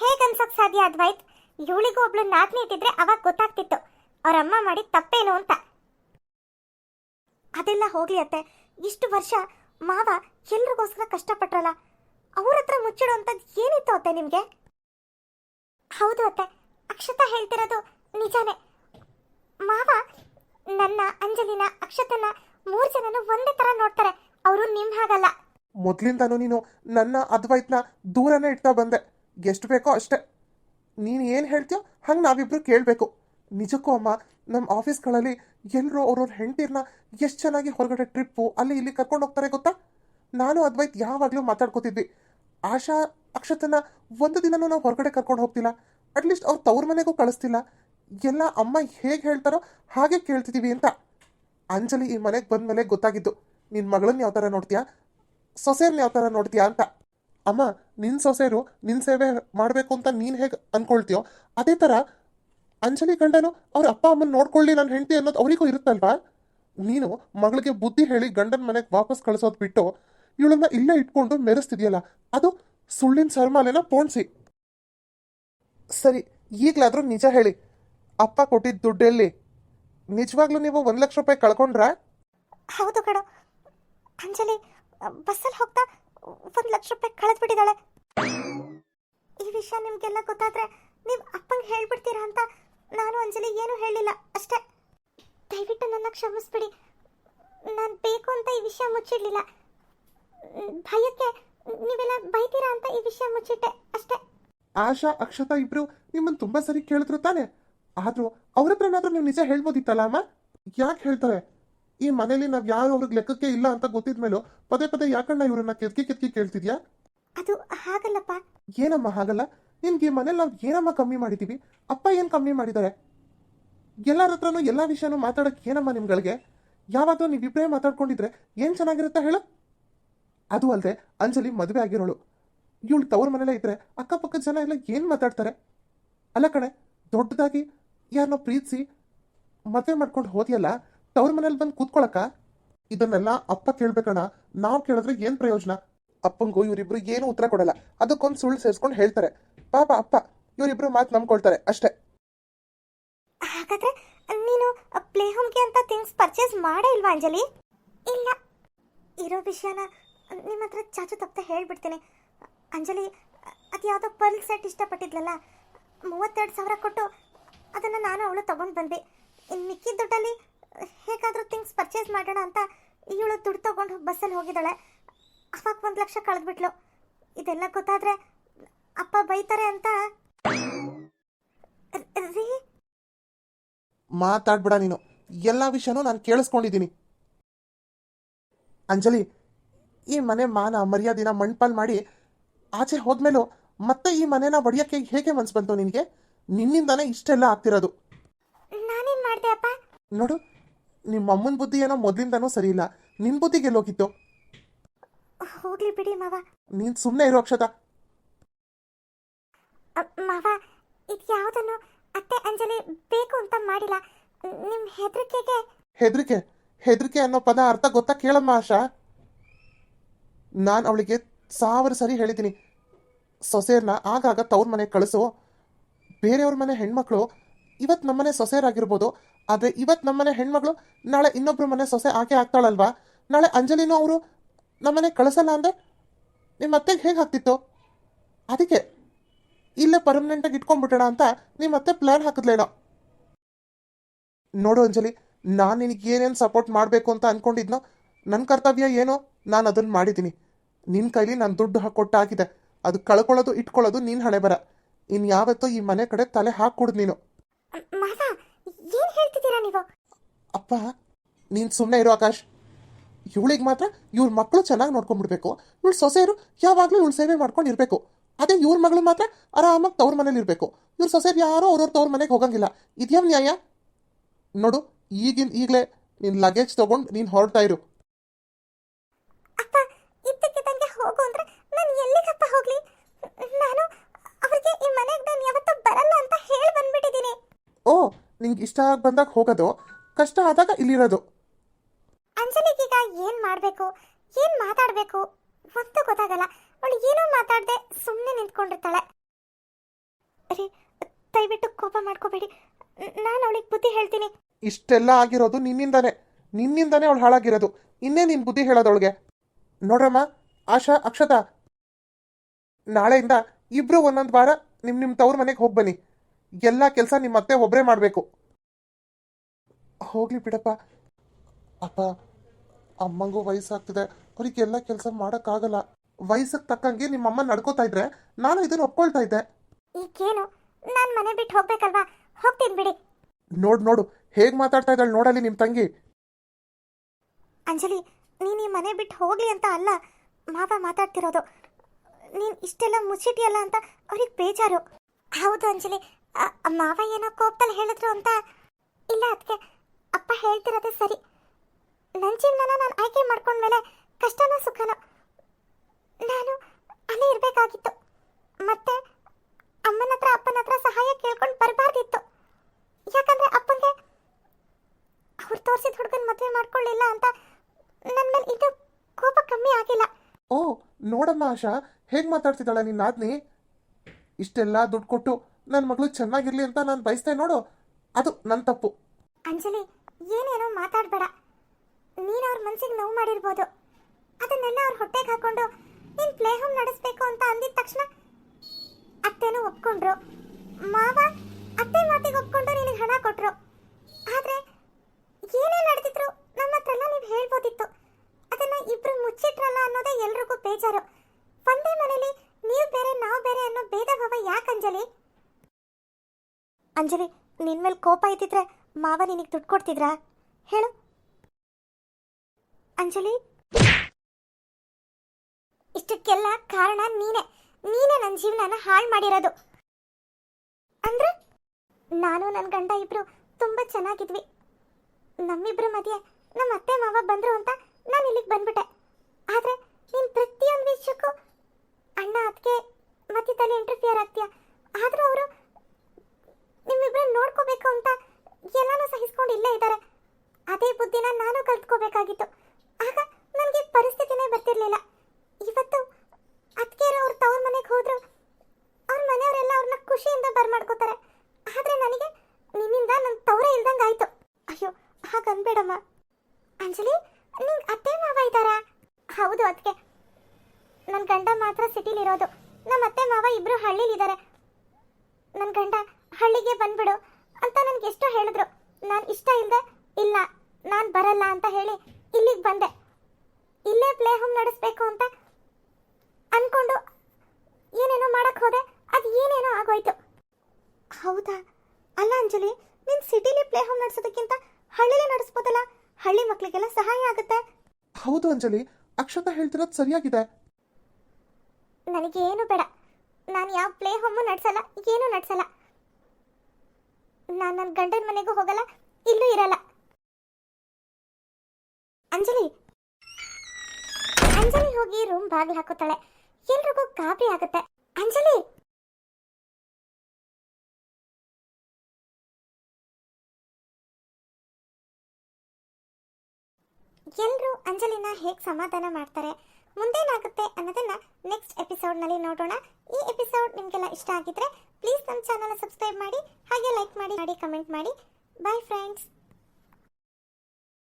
ಹೇಗೆ ಅನ್ಸಕ್ ಸಾಧ್ಯ ಅದ್ವೈತ್? ಇವಳಿಗೂ ಒಬ್ಳು ನಾದ್ನಿ ಇಟ್ಟಿದ್ರೆ ಅವಾಗ ಗೊತ್ತಾಗ್ತಿತ್ತು. ಅವ್ರ ಅಮ್ಮ ಮಾಡಿದ ತಪ್ಪೇನು ಅಂತ. ಅದೆಲ್ಲ ಹೋಗ್ಲಿ ಅತ್ತೆ. ಇಷ್ಟು ವರ್ಷ ಮಾವ ಎಲ್ರಿಗೋಸ್ಕರ ಕಷ್ಟಪಟ್ರಲ್ಲ? ಅವ್ರ ಹತ್ರ ಮುಚ್ಚಿಡೋಂಥದ್ದು ಏನಿತ್ತು ಅತ್ತೆ ನಿಮ್ಗೆ? ಹೌದು ಅತ್ತೆ, ಅಕ್ಷತ ಹೇಳ್ತಿರೋದು ನಿಜಾನೇ. ಮಾವ ನನ್ನ, ಅಂಜಲಿನ, ಅಕ್ಷತನ ಮೂರ್ ಜನನು ಒಂದೇ ತರ ನೋಡ್ತಾರೆ. ಅವರು ನಿಮ್ ಹಾಗಲ್ಲ. ಮೊದಲಿಂದನೂ ನೀನು ನನ್ನ ಅದ್ವೈತ್ನ ದೂರನೇ ಇಡ್ತಾ ಬಂದೆ. ಎಷ್ಟು ಬೇಕೋ ಅಷ್ಟೇ. ನೀನು ಏನು ಹೇಳ್ತೀಯೋ ಹಂಗೆ ನಾವಿಬ್ರು ಕೇಳಬೇಕು. ನಿಜಕ್ಕೂ ಅಮ್ಮ ನಮ್ಮ ಆಫೀಸ್ಗಳಲ್ಲಿ ಎಲ್ಲರೂ ಅವ್ರವ್ರ ಹೆಂಡತಿರ್ನ ಎಷ್ಟು ಚೆನ್ನಾಗಿ ಹೊರಗಡೆ ಟ್ರಿಪ್ಪು ಅಲ್ಲಿ ಇಲ್ಲಿ ಕರ್ಕೊಂಡು ಹೋಗ್ತಾರೆ ಗೊತ್ತಾ? ನಾನು ಅದ್ವೈತ್ ಯಾವಾಗಲೂ ಮಾತಾಡ್ಕೋತಿದ್ವಿ. ಆಶಾ, ಅಕ್ಷತನ ಒಂದು ದಿನನೂ ನಾವು ಹೊರಗಡೆ ಕರ್ಕೊಂಡು ಹೋಗ್ತಿಲ್ಲ. ಅಟ್ಲೀಸ್ಟ್ ಅವ್ರು ತವ್ರ ಮನೆಗೂ ಕಳಿಸ್ತಿಲ್ಲ. ಎಲ್ಲ ಅಮ್ಮ ಹೇಗೆ ಹೇಳ್ತಾರೋ ಹಾಗೆ ಕೇಳ್ತಿದ್ದೀವಿ ಅಂತ. ಅಂಜಲಿ ಈ ಮನೆಗೆ ಬಂದಮೇಲೆ ಗೊತ್ತಾಗಿದ್ದು. ನಿನ್ನ ಮಗಳನ್ನ ಯಾವ ಥರ ನೋಡ್ತೀಯಾ? ಸೊಸೆಯನ್ನ ಯಾವ ಥರ ನೋಡ್ತೀಯಾ ಅಂತ. ಅಮ್ಮ ನಿನ್ನ ಸೊಸೆಯರು ನಿನ್ನ ಸೇವೆ ಮಾಡಬೇಕು ಅಂತ ನೀನು ಹೇಗೆ ಅಂದ್ಕೊಳ್ತೀಯೋ ಅದೇ ಥರ ಅಂಜಲಿ ಗಂಡನು ಅವ್ರ ಅಪ್ಪ ಅಮ್ಮನ ನೋಡ್ಕೊಳ್ಳಿ ನನ್ನ ಹೆಂಡತಿ ಅನ್ನೋದು ಅವರಿಗೂ ಇರುತ್ತಲ್ವಾ? ನೀನು ಮಗಳಿಗೆ ಬುದ್ಧಿ ಹೇಳಿ ಗಂಡನ ಮನೆಗೆ ವಾಪಸ್ ಕಳಿಸೋದು ಬಿಟ್ಟು ಇವಳನ್ನ ಇಲ್ಲೇ ಇಟ್ಕೊಂಡು ಮೆರೆಸ್ತಿದೆಯಲ್ಲ, ಅದು ಸುಳ್ಳಿನ ಸರ್ಮಾಲೆನ ಪೋಣಿಸಿ ಸರಿ, ಈಗಲಾದರೂ ನಿಜ ಹೇಳಿ. ಅಪ್ಪ ಕೊಟ್ಟಿದ್ದ ದುಡ್ಡೆಲ್ಲಿ ನಿಜವಾಗ್ಲೂ ನೀವು ಒಂದು ಲಕ್ಷ ರೂಪಾಯಿ ಕಳ್ಕೊಂಡ್ರಾ? ಹೌದು ಕಡ ಅಂಜಲಿ ಬಸ್ಸಲ್ಲಿ ಹೋಗ್ತಾ ಒಂದು ಲಕ್ಷ ರೂಪಾಯಿ ಕಳೆದ್ಬಿಟ್ಟಿದ್ದಾಳೆ. ಈ ವಿಷಯ ನಿಮ್ಗೆಲ್ಲ ಗೊತ್ತಾದ್ರೆ ನೀವು ಅಪ್ಪಂಗೆ ಹೇಳ್ಬಿಡ್ತೀರಾ ಅಂತ ನಾನು ಅಂಜಲಿ ಏನು ಹೇಳಿಲ್ಲ ಅಷ್ಟೇ. ದಯವಿಟ್ಟು ನನ್ನ ಕ್ಷಮಿಸ್ಬಿಡಿ. ನಾನು ಬೇಕು ಅಂತ ಈ ವಿಷಯ ಮುಚ್ಚಿಡ್ಲಿಲ್ಲ. ಭಯಕ್ಕೆ ನೀವೆಲ್ಲ ಬೈತೀರಾ ಅಂತ ಈ ವಿಷಯ ಮುಚ್ಚಿಟ್ಟೆ ಅಷ್ಟೇ. ಆಶಾ ಅಕ್ಷತಾ ಇಬ್ರು ನಿಮ್ಮನ್ನು ತುಂಬಾ ಸರಿ ಕೇಳಿದ್ರು ತಾನೆ. ಆದ್ರೂ ಅವ್ರ ಹತ್ರನಾದ್ರೂ ನೀವು ನಿಜ ಹೇಳ್ಬೋದಿತ್ತಲ್ಲ ಅಮ್ಮ? ಯಾಕೆ ಹೇಳ್ತಾರೆ? ಈ ಮನೇಲಿ ನಾವ್ ಯಾರು ಅವ್ರಿಗೆ ಲೆಕ್ಕಕ್ಕೆ ಇಲ್ಲ ಅಂತ ಗೊತ್ತಿದ್ಮೇಲೂ ಪದೇ ಪದೇ ಯಾಕಣ್ಣ ಇವ್ರನ್ನ ಕೆತ್ಕಿ ಕೆತ್ಕಿ ಕೇಳ್ತಿದ್ಯಾ? ಅದು ಹಾಗಲ್ಲಪ್ಪ. ಏನಮ್ಮ ಹಾಗಲ್ಲ? ನಿನ್ಗೆ ಮನೇಲಿ ನಾವು ಏನಮ್ಮ ಕಮ್ಮಿ ಮಾಡಿದ್ದೀವಿ ಅಪ್ಪ ಏನು ಕಮ್ಮಿ ಮಾಡಿದ್ದಾರೆ ಎಲ್ಲರ ಹತ್ರನೂ ಎಲ್ಲ ವಿಷಯನೂ ಮಾತಾಡೋಕೆ ಏನಮ್ಮ ನಿಮ್ಗಳಿಗೆ? ಯಾವಾಗ ನೀವು ಇಬ್ಬರೇ ಮಾತಾಡ್ಕೊಂಡಿದ್ರೆ ಏನು ಚೆನ್ನಾಗಿರುತ್ತೆ ಹೇಳು? ಅದು ಅಲ್ಲದೆ ಅಂಜಲಿ ಮದುವೆ ಆಗಿರೋಳು. ಇವಳು ತವ್ರ ಮನೆಯಲ್ಲೇ ಇದ್ದರೆ ಅಕ್ಕಪಕ್ಕದ ಜನ ಎಲ್ಲ ಏನು ಮಾತಾಡ್ತಾರೆ? ಅಲ್ಲ ಕಣೆ, ದೊಡ್ಡದಾಗಿ ಯಾರನ್ನೋ ಪ್ರೀತಿಸಿ ಮದುವೆ ಮಾಡ್ಕೊಂಡು ಹೋದಿಯಲ್ಲ, ತವ್ರ ಮನೇಲಿ ಬಂದು ಕೂತ್ಕೊಳಕ್ಕ? ಇದನ್ನೆಲ್ಲ ಅಪ್ಪ ಕೇಳ್ಬೇಕಣ್ಣ. ನಾವು ಕೇಳಿದ್ರೆ ಏನು ಪ್ರಯೋಜನ? ಅಪ್ಪಂಗೂ ಇವರಿಬ್ರು ಏನು ಉತ್ತರ ಕೊಡಲ್ಲ. ಅದಕ್ಕೊಂದು ಸುಳ್ಳು ಸೇರಿಸ್ಕೊಂಡು ಹೇಳ್ತಾರೆ. ಪಾಪ ಅಪ್ಪ, ಇವರಿಬ್ರು ಮಾತು ನಂಬ್ಕೊಳ್ತಾರೆ ಅಷ್ಟೇ. ಹಾಗಾದ್ರೆ ನೀನು ಪ್ಲೇ ಹೋಮ್ಗೆ ಅಂತ ಥಿಂಗ್ಸ್ ಪರ್ಚೇಸ್ ಮಾಡೇ ಇಲ್ವಾ ಅಂಜಲಿ? ಇಲ್ಲ. ಇರೋ ವಿಷಯನ ನಿಮ್ಮ ಹತ್ರ ಚಾಚು ತಪ್ಪದೆ ಹೇಳ್ಬಿಡ್ತೀನಿ. ಅಂಜಲಿ, ಅದು ಯಾವುದೋ ಪರ್ಲ್ ಸೆಟ್ ಇಷ್ಟಪಟ್ಟಿದ್ಲಲ್ಲ? ಮೂವತ್ತೆರಡು ಸಾವಿರ ಕೊಟ್ಟು ಅದನ್ನು ನಾನು ಅವಳು ತಗೊಂಡು ಬಂದೆ ಇನ್ನು ಮಿಕ್ಕಿದ ದುಡ್ಡಲ್ಲಿ ಹೇಗಾದರೂ ಥಿಂಗ್ಸ್ ಪರ್ಚೇಸ್ ಮಾಡೋಣ ಅಂತ ಇವಳು ದುಡ್ಡು ತಗೊಂಡು ಬಸ್ಸಲ್ಲಿ ಹೋಗಿದ್ದಾಳೆ. ಅವಾಗ ಒಂದು ಲಕ್ಷ ಕಳೆದ್ಬಿಟ್ಲು. ಇದೆಲ್ಲ ಗೊತ್ತಾದ್ರೆ ಅಪ್ಪ ಬೈತಾರೆ ಅಂತ. ರೀ ಮಾತಾಡ್ಬೇಡ ನೀನು. ಎಲ್ಲ ವಿಷಯನೂ ನಾನು ಕೇಳಿಸ್ಕೊಂಡಿದ್ದೀನಿ. ಅಂಜಲಿ ಈ ಮನೆ ಮಾನ ಮರ್ಯಾದಿನ ಮಣ್ಪಾಲ್ ಮಾಡಿ ಆಚೆ ಹೋದ್ಮೇಲೂ ಮತ್ತೆ ಈ ಮನೆನ ಒಡೆಯಕ್ಕೆ ಹೇಗೆ ಮನ್ಸು ಬಂತು ನಿನಗೆ? ನಿನ್ನಿಂದಾನೇ ಇಷ್ಟೆಲ್ಲ ಆಗ್ತಿರೋದು. ನಾನೇನ್ ಮಾಡ್ದೆ ಅಪ್ಪ? ನೋಡು ನಿಮ್ಮ ಅಮ್ಮನ ಬುದ್ಧಿ ಏನೋ ಮೊದಲಿಂದನೂ ಸರಿ ಇಲ್ಲ ನಿನ್ನ ಬುದ್ಧಿಗೆ ಗೆಲ್ಲೋಗಿತ್ತು ಹೋಗ್ಲಿ ಬಿಡಿ ಮಾವ. ನೀನ್ ಸುಮ್ಮನೆ ಇರೋ ಅಕ್ಷತಾ. ಮಾವ ಇದು ಯಾವುದನ್ನು ಅತ್ತೆ ಅಂಜಲಿ ಬೇಕು ಅಂತ ಮಾಡಿಲ್ಲ. ನಿಮ್ ಹೆದರಿಕೆಗೆ ಹೆದರಿಕೆ? ಹೆದರಿಕೆ ಅನ್ನೋ ಪದ ಅರ್ಥ ಗೊತ್ತಾ ಕೇಳಮ್ಮ ಆಶಾ? ನಾನು ಅವಳಿಗೆ ಸಾವಿರ ಸರಿ ಹೇಳಿದ್ದೀನಿ. ಸೊಸೆಯರ್ನ ಆಗಾಗ ತವ್ರ ಮನೆಗೆ ಕಳಿಸು. ಬೇರೆಯವ್ರ ಮನೆ ಹೆಣ್ಮಕ್ಳು ಇವತ್ತು ನಮ್ಮನೆ ಸೊಸೆಯರಾಗಿರ್ಬೋದು. ಆದರೆ ಇವತ್ತು ನಮ್ಮನೆ ಹೆಣ್ಮಗಳು ನಾಳೆ ಇನ್ನೊಬ್ರ ಮನೆ ಸೊಸೆ ಆಕೆ ಆಗ್ತಾಳಲ್ವಾ? ನಾಳೆ ಅಂಜಲಿನೂ ಅವರು ನಮ್ಮನೆ ಕಳಿಸಲ್ಲ ಅಂದರೆ ನಿಮ್ಮ ಅತ್ತೆಗೆ ಹೇಗೆ ಹಾಕ್ತಿತ್ತು? ಅದಕ್ಕೆ ಇಲ್ಲೇ ಪರ್ಮನೆಂಟಾಗಿ ಇಟ್ಕೊಂಡ್ಬಿಟ್ಟೋಣ ಅಂತ ನಿಮ್ಮ ಅತ್ತೆ ಪ್ಲ್ಯಾನ್ ಹಾಕಿದ್ಲೇನೋ ನೋಡು ಅಂಜಲಿ ನಾನು ನಿನಗೆ ಏನೇನು ಸಪೋರ್ಟ್ ಮಾಡಬೇಕು ಅಂತ ಅಂದ್ಕೊಂಡಿದ್ನೋ ನನ್ನ ಕರ್ತವ್ಯ ಏನೋ ನಾನು ಅದನ್ನು ಮಾಡಿದ್ದೀನಿ ನಿನ್ನ ಕೈಲಿ ನಾನು ದುಡ್ಡು ಹಾಕೊಟ್ಟಾಗಿದೆ. ಅದು ಕಳ್ಕೊಳ್ಳೋದು ಇಟ್ಕೊಳ್ಳೋದು ನೀನು ಹಣೆ ಬರ. ಇನ್ನು ಯಾವತ್ತೋ ಈ ಮನೆ ಕಡೆ ತಲೆ ಹಾಕ್ಕೊಡ್ದು ನೀನು. ಅಪ್ಪ ನೀನು ಸುಮ್ಮನೆ ಇರೋ ಆಕಾಶ್. ಇವಳಿಗೆ ಮಾತ್ರ ಇವ್ರ ಮಕ್ಕಳು ಚೆನ್ನಾಗಿ ನೋಡ್ಕೊಂಡ್ಬಿಡ್ಬೇಕು. ಇವಳು ಸೊಸೆಯರು ಯಾವಾಗಲೂ ಇವಳು ಸೇವೆ ಮಾಡ್ಕೊಂಡು ಇರಬೇಕು. ಅದೇ ಇವ್ರ ಮಗಳು ಮಾತ್ರ ಆರಾಮಾಗಿ ತವ್ರ ಮನೇಲಿ ಇರಬೇಕು. ಇವ್ರ ಸೊಸೆಯರು ಯಾರೋ ಅವ್ರವ್ರ ತವ್ರ ಮನೆಗೆ ಹೋಗಂಗಿಲ್ಲ. ಇದ್ಯಾವ ನ್ಯಾಯ? ನೋಡು ಈಗಿನ ಈಗಲೇ ನಿನ್ನ ಲಗೇಜ್ ತೊಗೊಂಡು ನೀನು ಹೊರಡ್ತಾ ಇರು. ಓ ನಿಂಗೆ ಇಷ್ಟ ಆಗಿ ಬಂದಾಗ ಹೋಗೋದು? ಕಷ್ಟ ಆದಾಗ ಇಲ್ಲಿರೋದು. ಅಂಜಲಿಗೀಗ ಏನು ಮಾಡಬೇಕು? ಏನು ಮಾತಾಡಬೇಕು? ಒಂದು ಗೊತ್ತಾಗಲ್ಲ. ಅವಳು ಏನೋ ಮಾತಾಡದೆ ಸುಮ್ಮನೆ ನಿಂತ್ಕೊಂಡಿರ್ತಾಳೆ. ರೀ, ದಯವಿಟ್ಟು ಕೋಪ ಮಾಡ್ಕೋಬೇಡಿ. ನಾನು ಅವಳಿಗೆ ಬುದ್ಧಿ ಹೇಳ್ತೀನಿ. ಇಷ್ಟೆಲ್ಲ ಆಗಿರೋದು ನಿನ್ನಿಂದಾನೆ. ನಿನ್ನಿಂದಾನೇ ಅವಳು ಹಾಳಾಗಿರೋದು. ಇನ್ನೇ ನಿನ್ ಬುದ್ಧಿ ಹೇಳೋದವಳಿಗೆ. ನೋಡ್ರಮ್ಮ, ಆಶಾ, ಅಕ್ಷತಾ. ನಾಳೆಯಿಂದ ಇಬ್ರು ಒಂದೊಂದು ವಾರ ನಿಮ್ಮ ನಿಮ್ಮ ತವ್ರ ಮನೆಗೆ ಹೋಗಿ ಬನ್ನಿ. ಎಲ್ಲ ಕೆಲಸ ನಿಮ್ಮ ಅತ್ತೆ ಒಬ್ಬರೇ ಮಾಡಬೇಕು. ಹೋಗ್ಲಿ ಬಿಡಪ್ಪ. ಅಪ್ಪ ಅಮ್ಮಂಗೂ ವಯಸ್ಸಾಗ್ತಿದೆ. ಅವ್ರಿಗೆಲ್ಲ ಕೆಲಸ ಮಾಡೋಕ್ಕಾಗಲ್ಲ. ವಯಸ್ಸಿಗೆ ತಕ್ಕಂಗೆ ನಿಮ್ಮಮ್ಮ ನಡ್ಕೋತಾ ಇದ್ರೆ ನಾನು ಇದನ್ನ ಒಪ್ಕೊಳ್ತಾ ಇದ್ದೆ. ಈಗೇನು? ನಾನು ಮನೆ ಬಿಟ್ಟು ಹೋಗ್ಬೇಕಲ್ವಾ? ಹೋಗ್ತೀನಿ ಬಿಡಿ. ನೋಡು ನೋಡು. ಹೇಗೆ ಮಾತಾಡ್ತಾ ಇದ್ದಾಳೆ ನೋಡಲಿ ನಿಮ್ ತಂಗಿ. ಅಂಜಲಿ ನೀನು ಈ ಮನೆ ಬಿಟ್ಟು ಹೋಗ್ಲಿ ಅಂತ ಅಲ್ಲ ಮಾವ ಮಾತಾಡ್ತಿರೋದು. ನೀನು ಇಷ್ಟೆಲ್ಲ ಮುಚ್ಚಿಟ್ಟಿಯಲ್ಲ ಅಂತ ಅವ್ರಿಗೆ ಬೇಜಾರು. ಹೌದು ಅಂಜಲಿ ಅ, ಮಾವ ಏನೋ ಕೋಪದಲ್ಲಿ ಹೇಳಿದ್ರು ಅಂತ. ಇಲ್ಲ ಅದಕ್ಕೆ ಅಪ್ಪ ಹೇಳ್ತಿರೋದೇ ಸರಿ. ನನ್ನ ಜೀವನನ ನಾನು ಆಯ್ಕೆ ಮಾಡ್ಕೊಂಡ್ಮೇಲೆ ಕಷ್ಟನೋ ಸುಖನೋ ನಾನು ಅಲ್ಲೇ ಇರಬೇಕಾಗಿತ್ತು. ಮತ್ತೆ ಅಮ್ಮನ ಹತ್ರ ಅಪ್ಪನ ಹತ್ರ ಸಹಾಯ ಕೇಳ್ಕೊಂಡು ಬರಬಾರ್ದಿತ್ತು. ಯಾಕಂದ್ರೆ ಅಪ್ಪನಿಗೆ ಅವ್ರು ತೋರಿಸಿದ ಹುಡುಗನ ಮದುವೆ ಮಾಡ್ಕೊಳ್ಳಿಲ್ಲ ಅಂತ ನನ್ನ ಮೇಲೆ ಇದು ಕೋಪ ಕಮ್ಮಿ ಆಗಿಲ್ಲ. ಓ ನೋಡಮ್ಮ ಆಶಾ ಹೇಗೆ ಮಾತಾಡ್ತಿದ್ದಾಳೆ ನಿನ್ನ ಆದ್ನಿ ಇಷ್ಟೆಲ್ಲ ದುಡ್ಡು ಕೊಟ್ಟು ನನ್ನ ಮಗಳು ಚೆನ್ನಾಗಿರ್ಲಿ ಅಂತ ನಾನು ಬಯಸ್ತೇನೆ ನೋಡು. ಅದು ನನ್ನ ತಪ್ಪು. ಅಂಜಲಿ ಏನೇನೋ ಮಾತಾಡಬೇಡ. ನೀನು ಅವ್ರ ಮನಸ್ಸಿಗೆ ನೋವು ಮಾಡಿರ್ಬೋದು. ಅದನ್ನೆಲ್ಲ ಅವ್ರ ಹೊಟ್ಟೆಗೆ ಹಾಕೊಂಡು ನೀನ್ ಪ್ಲೇ ಹೋಮ್ ನಡೆಸ್ಬೇಕು ಅಂತ ಅಂದಿದ ತಕ್ಷಣ ಅತ್ತೆನೂ ಒಪ್ಕೊಂಡ್ರು. ಮಾವ ಅತ್ತೆ ಮಾತಿಗೆ ಒಪ್ಕೊಂಡು ನಿನಗೆ ಹಣ ಕೊಟ್ರು. ಆದ್ರೆ ಏನೇ ನಡೆದಿದ್ರು ನಮ್ಮ ಹತ್ರ ನೀವು ಹೇಳ್ಬೋದಿತ್ತು. ಅದನ್ನ ಇಬ್ರು ಮುಚ್ಚಿಟ್ರಲ್ಲ ಅನ್ನೋದೇ ಎಲ್ರಿಗೂ ಬೇಜಾರು. ಒಂದೇ ಮನೇಲಿ ನೀವು ಬೇರೆ, ನಾವು ಬೇರೆ ಅನ್ನೋ ಭೇದ ಭಾವ ಯಾಕೆ ಅಂಜಲಿ? ಅಂಜಲಿ, ನಿನ್ ಮೇಲೆ ಕೋಪ ಇದ್ದಿದ್ರೆ ಮಾವ ನಿನಗೆ ದುಡ್ಡು ಕೊಡ್ತಿದ್ರಾ? ಹೇಳು. ಅಂಜಲಿ? ಇಷ್ಟಕ್ಕೆಲ್ಲ ಕಾರಣ ನೀನೆ. ನೀನೆ ನನ್ನ ಜೀವನನ ಹಾಳು ಮಾಡಿರೋದು. ಅಂದ್ರೆ, ನಾನು ನನ್ನ ಗಂಡ ಇಬ್ರು ತುಂಬಾ ಚೆನ್ನಾಗಿದ್ವಿ. ನಮ್ಮಿಬ್ರ ಮಧ್ಯೆ ನಮ್ಮ ಅತ್ತೆ ಮಾವ ಬಂದ್ರು ಅಂತ ನಾನು ಇಲ್ಲಿಗೆ ಬಂದ್ಬಿಟ್ಟೆ. ಆದ್ರೆ ನೀನ್ ಪ್ರತಿಯೊಂದು ವಿಷಯಕ್ಕೂ ಅಣ್ಣ ಅದಕ್ಕೆ ಮತ್ತೆ ತಲೆ ಇಂಟರ್ಫಿಯರ್ ಆಗ್ತೀಯ? ಆದ್ರೂ ಅವರು ನಿಮ್ಮಿಬ್ರನ್ನ ನೋಡ್ಕೋಬೇಕು ಅಂತ ಎಲ್ಲಾನು ಸಹಿಸ್ಕೊಂಡು ಇಲ್ಲೇ ಇದ್ದಾರೆ ಅದೇ ಬುದ್ಧಿನ ನಾನು ಕಲ್ತ್ಕೋಬೇಕಾಗಿತ್ತು. ಆಗ ನನಗೆ ಪರಿಸ್ಥಿತಿನೇ ಬರ್ತಿರ್ಲಿಲ್ಲ. ಇವತ್ತು ಅತ್ತಿಗೆಯರು ಅವ್ರ ತವ್ರ ಮನೆಗೆ ಹೋದ್ರು ಅವ್ರ ಮನೆಯವರೆಲ್ಲ ಅವ್ರನ್ನ ಖುಷಿಯಿಂದ ಬರ್ಮಾಡ್ಕೋತಾರೆ ಆದ್ರೆ ನನಗೆ ನಿನ್ನಿಂದ ನನ್ನ ತವರೇ ಇಲ್ದಂಗೆ ಆಯ್ತು. ಅಯ್ಯೋ, ಹಾಗನ್ಬೇಡಮ್ಮ. ಅಂಜಲಿ, ನಿಂಗೆ ಅತ್ತೆ ಮಾವ ಇದ್ದಾರಾ ಹೌದು ಅದಕ್ಕೆ ನನ್ನ ಗಂಡ ಮಾತ್ರ ಸಿಟಿಲಿರೋದು. ನಮ್ಮ ಅತ್ತೆ ಮಾವ ಇಬ್ರು ಹಳ್ಳಿಲಿದ್ದಾರೆ ನನ್ನ ಗಂಡ ಹಳ್ಳಿಗೆ ಬಂದ್ಬಿಡು ಅಂತ ನನ್ಗೆ ಎಷ್ಟೋ ಹೇಳಿದ್ರು. ನಾನು ಇಷ್ಟ ಇಲ್ಲದೆ ಇಲ್ಲ, ನಾನು ಬರಲ್ಲ ಅಂತ ಹೇಳಿ ಇಲ್ಲಿಗೆ ಬಂದೆ. ಇಲ್ಲೇ ಪ್ಲೇ ಹೋಮ್ ನಡೆಸ್ಬೇಕು ಅಂತ ಅನ್ಕೊಂಡು ಏನೇನೋ ಮಾಡಕ್ ಹೋದೆ. ಅದು ಏನೇನೋ ಆಗೋಯ್ತು. ಹೌದಾ? ಅಲ್ಲ ಅಂಜಲಿ ನಿನ್ ಸಿಟಿಲಿ ಪ್ಲೇ ಹೋಮ್ ನಡೆಸೋದಕ್ಕಿಂತ ಹಳ್ಳಿಲಿ ನಡೆಸ್ಬೋದಲ್ಲ? ಹಳ್ಳಿ ಮಕ್ಕಳಿಗೆಲ್ಲ ಸಹಾಯ ಆಗುತ್ತೆ. ಹೌದು ಅಂಜಲಿ ಅಕ್ಷತ ಹೇಳ್ತಿರೋದು ಸರಿಯಾಗಿದೆ. ನನಗೇನು ಬೇಡ. ನಾನು ಯಾವ ಪ್ಲೇ ಹೋಮ್ ನಡೆಸಲ್ಲ ಏನು ನಡೆಸಲ್ಲ. ನಾನು ನನ್ನ ಗಂಡನ ಮನೆಗೂ ಹೋಗಲ್ಲ ಇಲ್ಲೂ ಇರಲ್ಲ. ಅಂಜಲಿ. ಅಂಜಲಿ ಹೋಗಿ ರೂಮ್ ಬಾಗಿಲು ಹಾಕುತ್ತಾಳೆ. ಎಲ್ರಿಗೂ ಕಾಪಿ ಆಗುತ್ತೆ. ಅಂಜಲಿ! ಎಲ್ಲರೂ ಅಂಜಲಿನ ಹೇಗೆ ಸಮಾಧಾನ ಮಾಡ್ತಾರೆ, ಮುಂದೇನಾಗುತ್ತೆ ಅನ್ನೋದನ್ನ ನೆಕ್ಸ್ಟ್ ಎಪಿಸೋಡ್ನಲ್ಲಿ ನೋಡೋಣ. ಈ ಎಪಿಸೋಡ್ ನಿಮಗೆಲ್ಲ ಇಷ್ಟ ಆಗಿದ್ರೆ ಪ್ಲೀಸ್ ನಮ್ಮ ಚಾನಲ್ ಸಬ್ಸ್ಕ್ರೈಬ್ ಮಾಡಿ, ಹಾಗೆ ಲೈಕ್ ಮಾಡಿ ಮಾಡಿ ಕಮೆಂಟ್ ಮಾಡಿ. Bye friends